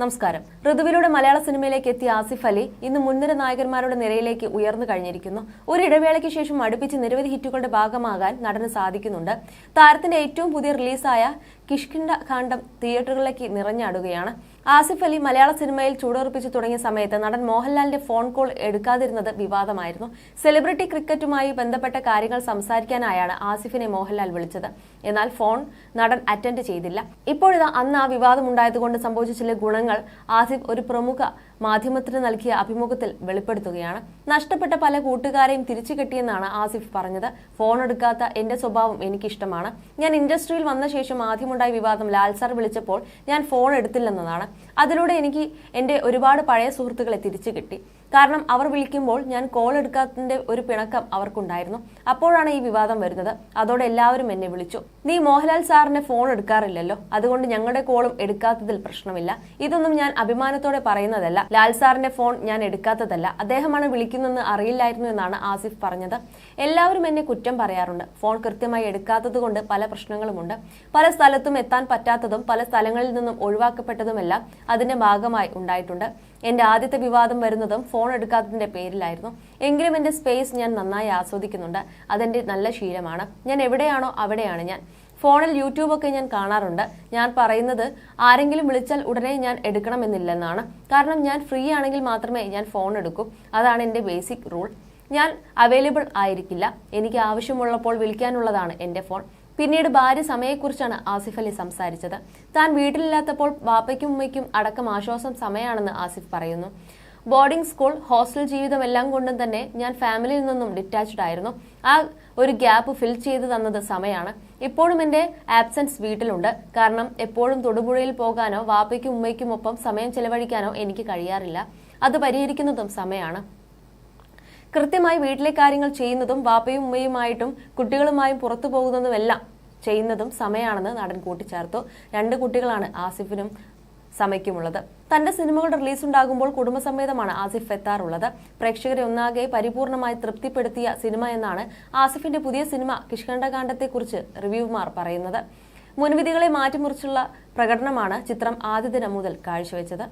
നമസ്കാരം. ഋതുവിലൂടെ മലയാള സിനിമയിലേക്ക് എത്തിയ ആസിഫ് അലി ഇന്ന് മുൻനിര നായകന്മാരുടെ നിരയിലേക്ക് ഉയർന്നു കഴിഞ്ഞിരിക്കുന്നു. ഒരു ഇടവേളയ്ക്ക് ശേഷം അടുപ്പിച്ച് നിരവധി ഹിറ്റുകളുടെ ഭാഗമാകാൻ നടന് സാധിക്കുന്നുണ്ട്. താരത്തിന്റെ ഏറ്റവും പുതിയ റിലീസായ കിഷ്കിണ്ട കാണ്ഡം തിയേറ്ററുകളിലേക്ക് നിറഞ്ഞാടുകയാണ്. ആസിഫ് അലി മലയാള സിനിമയിൽ ചൂടുറപ്പിച്ചു തുടങ്ങിയ സമയത്ത് നടൻ മോഹൻലാലിന്റെ ഫോൺ കോൾ എടുക്കാതിരുന്നത് വിവാദമായിരുന്നു. സെലിബ്രിറ്റി ക്രിക്കറ്റുമായി ബന്ധപ്പെട്ട കാര്യങ്ങൾ സംസാരിക്കാനായാണ് ആസിഫിനെ മോഹൻലാൽ വിളിച്ചത്. എന്നാൽ ഫോൺ നടൻ അറ്റൻഡ് ചെയ്തില്ല. ഇപ്പോഴിതാ അന്ന് ആ വിവാദമുണ്ടായതുകൊണ്ട് സംഭവിച്ച ചില ഗുണങ്ങൾ ആസിഫ് ഒരു പ്രമുഖ മാധ്യമത്തിന് നൽകിയ അഭിമുഖത്തിൽ വെളിപ്പെടുത്തുകയാണ്. നഷ്ടപ്പെട്ട പല കൂട്ടുകാരെയും തിരിച്ചു കിട്ടിയെന്നാണ് ആസിഫ് പറഞ്ഞത്. ഫോൺ എടുക്കാത്ത എന്റെ സ്വഭാവം എനിക്കിഷ്ടമാണ്. ഞാൻ ഇൻഡസ്ട്രിയിൽ വന്ന ശേഷം ആദ്യമുണ്ടായ വിവാദം ലാൽ സാർ വിളിച്ചപ്പോൾ ഞാൻ ഫോൺ എടുത്തില്ലെന്നതാണ്. അതിലൂടെ എനിക്ക് എന്റെ ഒരുപാട് പഴയ സുഹൃത്തുക്കളെ തിരിച്ചു കിട്ടി. കാരണം അവർ വിളിക്കുമ്പോൾ ഞാൻ കോൾ എടുക്കാത്തതിന്റെ ഒരു പിണക്കം അവർക്കുണ്ടായിരുന്നു. അപ്പോഴാണ് ഈ വിവാദം വരുന്നത്. അതോടെ എല്ലാവരും എന്നെ വിളിച്ചു. നീ മോഹൻലാൽ സാറിന്റെ ഫോൺ എടുക്കാറില്ലല്ലോ? അതുകൊണ്ട് ഞങ്ങളുടെ കോളും എടുക്കാത്തതിൽ പ്രശ്നമില്ല. ഇതൊന്നും ഞാൻ അഭിമാനത്തോടെ പറയുന്നതല്ല. ലാൽ സാറിന്റെ ഫോൺ ഞാൻ എടുക്കാത്തതല്ല. അദ്ദേഹമാണ് വിളിക്കുന്നതെന്ന് അറിയില്ലായിരുന്നു എന്നാണ് ആസിഫ് പറഞ്ഞത്. എല്ലാവരും എന്നെ കുറ്റം പറയാറുണ്ട്. ഫോൺ കൃത്യമായി എടുക്കാത്തത് കൊണ്ട് പല പ്രശ്നങ്ങളുമുണ്ട്. പല സ്ഥലത്തും എത്താൻ പറ്റാത്തതും പല സ്ഥലങ്ങളിൽ നിന്നും ഒഴിവാക്കപ്പെട്ടതുമെല്ലാം അതിന്റെ ഭാഗമായി ഉണ്ടായിട്ടുണ്ട്. എന്റെ ആദ്യത്തെ വിവാദം വരുന്നതും ഫോൺ എടുക്കാത്തതിന്റെ പേരിലായിരുന്നു. എങ്കിലും എന്റെ സ്പേസ് ഞാൻ നന്നായി ആസ്വദിക്കുന്നുണ്ട്. അതെന്റെ നല്ല ശീലമാണ്. ഞാൻ എവിടെയാണോ അവിടെയാണ് ഞാൻ. ഫോണിൽ യൂട്യൂബൊക്കെ ഞാൻ കാണാറുണ്ട്. ഞാൻ പറയുന്നത് ആരെങ്കിലും വിളിച്ചാൽ ഉടനെ ഞാൻ എടുക്കണമെന്നില്ലെന്നാണ്. കാരണം ഞാൻ ഫ്രീ ആണെങ്കിൽ മാത്രമേ ഞാൻ ഫോൺ എടുക്കൂ. അതാണ് എന്റെ ബേസിക് റൂൾ ഞാൻ അവൈലബിൾ ആയിരിക്കില്ല. എനിക്ക് ആവശ്യമുള്ളപ്പോൾ വിളിക്കാനുള്ളതാണ് എന്റെ ഫോൺ പിന്നീട് ഭാര്യ സമയെക്കുറിച്ചാണ് ആസിഫ് അലി സംസാരിച്ചത്. താൻ വീട്ടിലില്ലാത്തപ്പോൾ വാപ്പയ്ക്കും ഉമ്മയ്ക്കും അടക്കം ആശ്വാസം സമയമാണെന്ന് ആസിഫ് പറയുന്നു. ബോർഡിംഗ് സ്കൂൾ ഹോസ്റ്റൽ ജീവിതം എല്ലാം കൊണ്ടും തന്നെ ഞാൻ ഫാമിലിയിൽ നിന്നും ഡിറ്റാച്ച്ഡ് ആയിരുന്നു. ആ ഒരു ഗ്യാപ്പ് ഫിൽ ചെയ്ത് തന്നത് സമയമാണ് ഇപ്പോഴും എന്റെ ആബ്സെൻസ് വീട്ടിലുണ്ട്. കാരണം എപ്പോഴും തൊടുപുഴയിൽ പോകാനോ വാപ്പയ്ക്കും ഉമ്മയ്ക്കും ഒപ്പം സമയം ചെലവഴിക്കാനോ എനിക്ക് കഴിയാറില്ല. അത് പരിഹരിക്കുന്നതും സമയമാണ് കൃത്യമായി വീട്ടിലെ കാര്യങ്ങൾ ചെയ്യുന്നതും വാപ്പയും ഉമ്മയുമായിട്ടും കുട്ടികളുമായും പുറത്തു പോകുന്നതുമെല്ലാം ചെയ്യുന്നതും സമയമാണെന്ന് നടൻ കൂട്ടിച്ചേർത്തു. രണ്ട് കുട്ടികളാണ് ആസിഫിനും സമയ്ക്കുമുള്ളത്. തന്റെ സിനിമകളുടെ റിലീസ് ഉണ്ടാകുമ്പോൾ കുടുംബസമേതമാണ് ആസിഫ് എത്താറുള്ളത്. പ്രേക്ഷകരെ ഒന്നാകെ പരിപൂർണമായി തൃപ്തിപ്പെടുത്തിയ സിനിമ എന്നാണ് ആസിഫിന്റെ പുതിയ സിനിമ കിഷ്കണ്ഠകാന്ഡത്തെക്കുറിച്ച് റിവ്യൂമാർ പറയുന്നത്. മുൻവിധികളെ മാറ്റിമുറിച്ചുള്ള പ്രകടനമാണ് ചിത്രം ആദ്യ ദിനം മുതൽ കാഴ്ചവെച്ചത്.